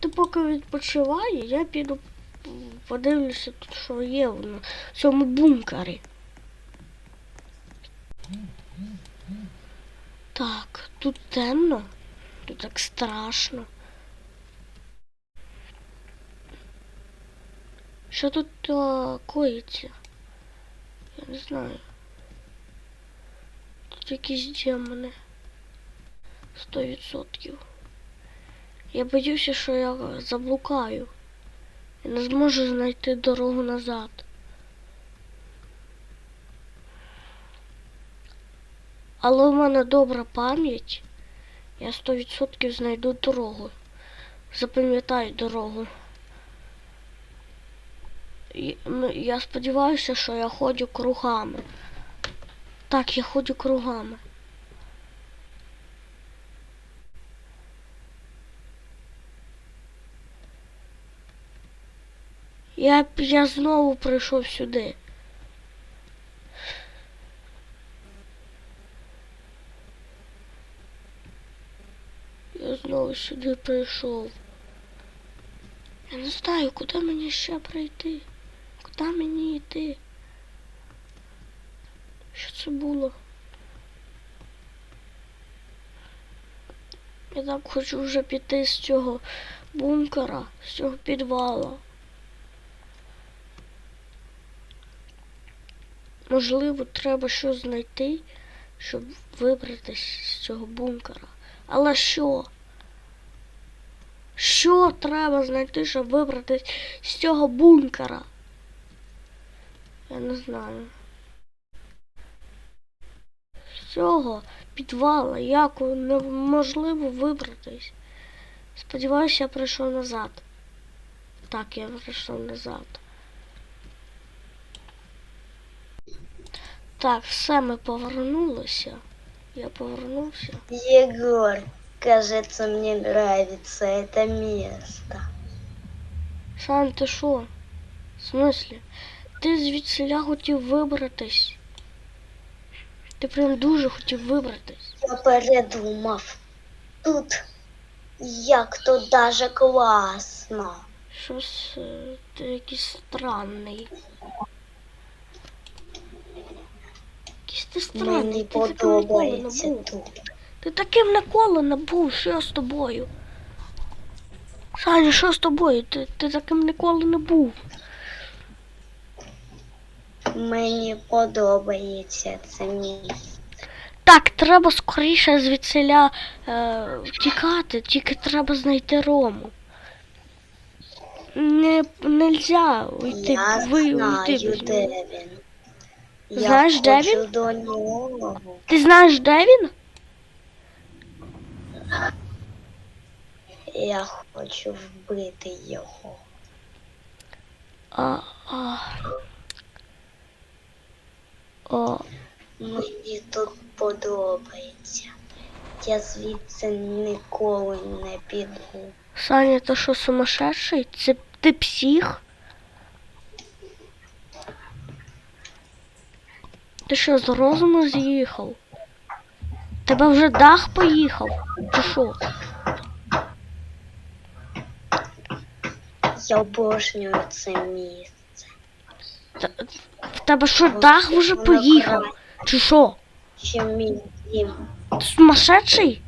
Ти поки відпочиває, я піду подивлюся тут, що є в цьому бункері. Так, тут темно, тут так страшно. Що тут а, коїться? Я не знаю. Тут якісь демони. Сто відсотків. Я боюся, що я заблукаю. І не зможу знайти дорогу назад. Але в мене добра пам'ять. Я 100% знайду дорогу. Запам'ятаю дорогу. Ну, Я сподіваюся, що я ходжу кругами. Так, я ходжу кругами. Я, я знову прийшов сюди. Я знову сюди прийшов. Я не знаю, куди мені ще прийти. Куди мені йти? Що це було? Я так хочу вже піти з цього бункера, з цього підвала. Можливо, треба щось знайти, щоб вибратись з цього бункера. Але що? Що треба знайти, щоб вибратись з цього бункера? Я не знаю. З цього підвала як неможливо вибратись. Сподіваюся, я прийшов назад. Так, я прийшов назад. Так, все, ми повернулися. Я повернувся. Егор, кажется, мне нравится это место. Сан, ти що? В смислі? Ти звідсиля хотів вибратись. Ти прям дуже хотів вибратись. Я передумав. Тут як то даже класно. Щось е, ти якийсь странний. Якийсь ти странний. Ти таким ніколи не був. Ти таким ніколи не був, що з тобою? Саня, що з тобою? Ти, ти таким ніколи не був. Мені подобається це місце. Так, треба скоріше звідсиля е, втікати, тільки треба знайти Рому. Не нельзя уйти, Я ви знаю, без де мене. Він. Знаєш, Я де він? до нього. Ти знаєш, де він? Я хочу вбити його. А, а. О, Мені тут подобається. Я звідси ніколи не піду. Саня, ти що сумасшедший? Це ти псих? Ти що, з розуму з'їхав? Тебе вже дах поїхав? Чи що? Я обожнюю це місце. Та- В тебе що, дах вже поїхав? Чи що? Ще мій дім. Ти сумасшедший?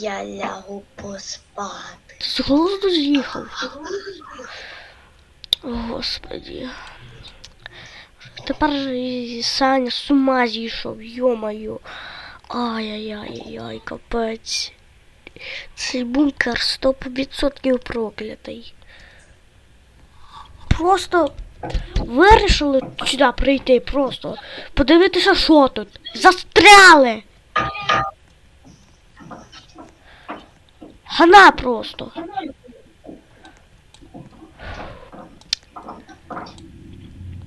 Я лягу поспати. Ти з глузду з'їхав? Господи. Тепер і Саня з ума зійшов, йо-моє. Ай-яй-яй-яй, капець. Цей бункер 100% проклятий. Просто вирішили сюди прийти, просто подивитися, що тут. Застряли! Хана просто.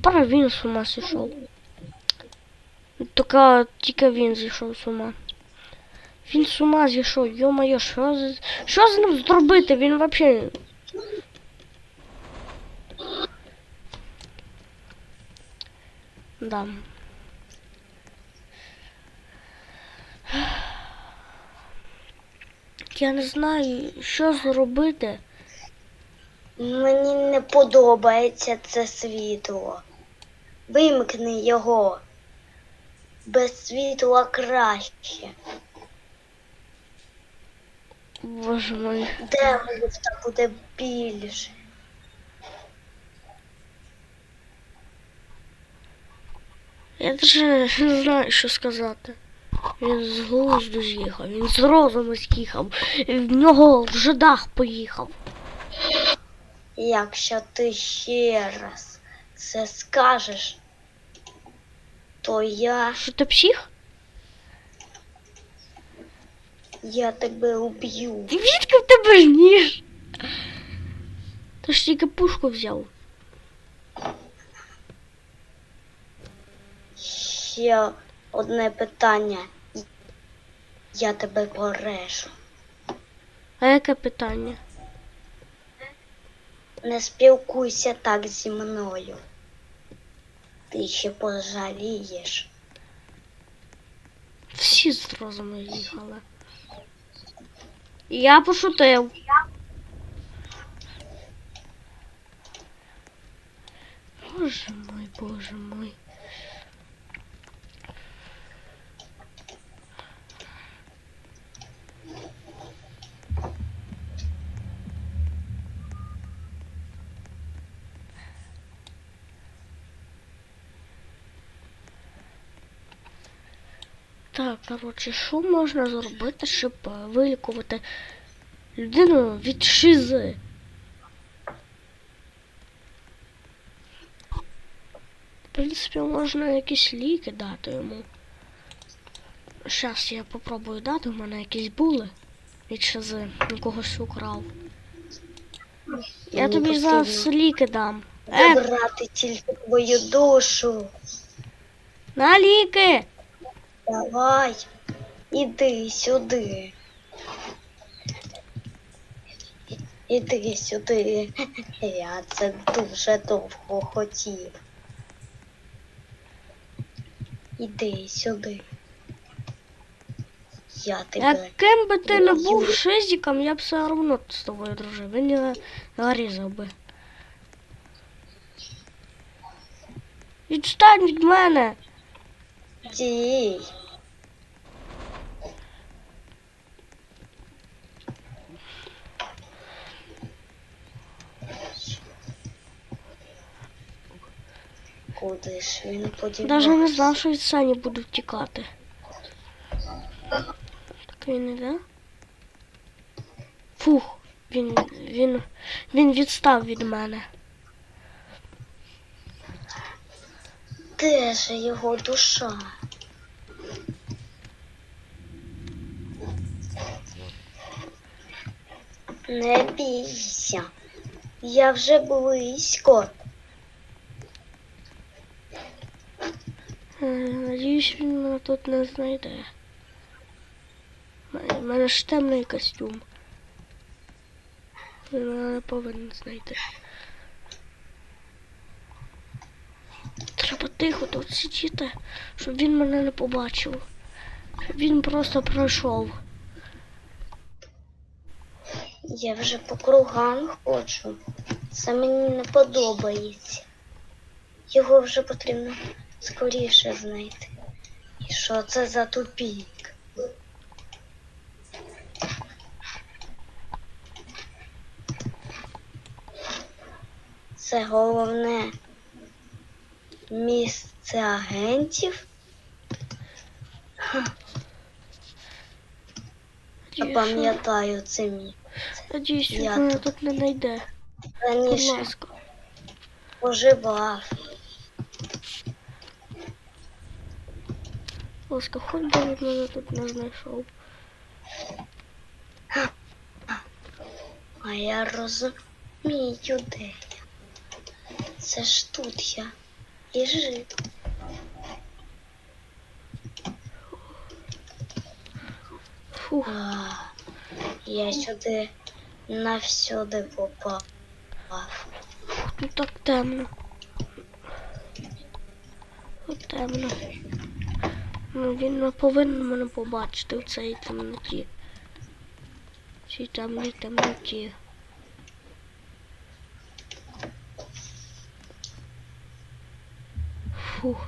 Пара він з ума зійшов. Тільки, тільки він зійшов з ума. Він з ума зійшов, йо-моє, що з, що з ним зробити? Він взагалі. Да. Я не знаю, що зробити. Мені не подобається це світло. Вимкни його. Без світла краще. Боже мой. Де лифта буде більше? Я навіть не знаю, що сказати. Він з глузду з'їхав, він з розуму з'їхав, в нього вже дах поїхав. Якщо ти ще раз це скажеш, то я, Що ти псих? я тебе уб'ю. Звідки в тебе ніж? Ти ж тільки пушку взяв. Ще одне питання. Я тебе порежу. А яке питання? Не спілкуйся так зі мною. Ти ще пожалієш. Всі з розуму їхали. Я пошутив. Боже мой, боже мой. Так, коротше, що можна зробити, щоб е, вилікувати людину від шизи? В принципі, можна якісь ліки дати йому. Зараз я попробую дати, у мене якісь були від шизи, когось украв. Я тобі зараз ліки дам. Е, тільки твою душу. на ліки! Давай, іди сюди. Іди сюди. Я це дуже довго хотів. Іди сюди. Я тебе. Яким би ти не був шизиком, я б все одно з тобою дружив. Він не нарізав би. Відстань від мене! Дій. Куди ж він подівався? Даже не знав, що від Сані буду втікати. Так він іде? Фух, він, він, він відстав від мене. Де же його душа? Не бійся, я вже близько. Надіюсь, він мене тут не знайде. У мене ж темний костюм. Він мене не повинен знайти. Треба тихо тут сидіти, щоб він мене не побачив. Щоб він просто пройшов. Я вже по кругам ходжу. Це мені не подобається. Його вже потрібно скоріше знайти. І що це за тупік? Це головне місце агентів. Я пам'ятаю це місце. Надіюсь, мене тут. тут не знайде. Раніше поживав. Ласка, хоч би він мене тут не знайшов. А я розумію, де я. Це ж тут я і жив. Фух. А, я сюди навсюди попав. Тут так темно. Тут темно. Він не повинен мене побачити в цій темноті. Цій темній темноті. Фух.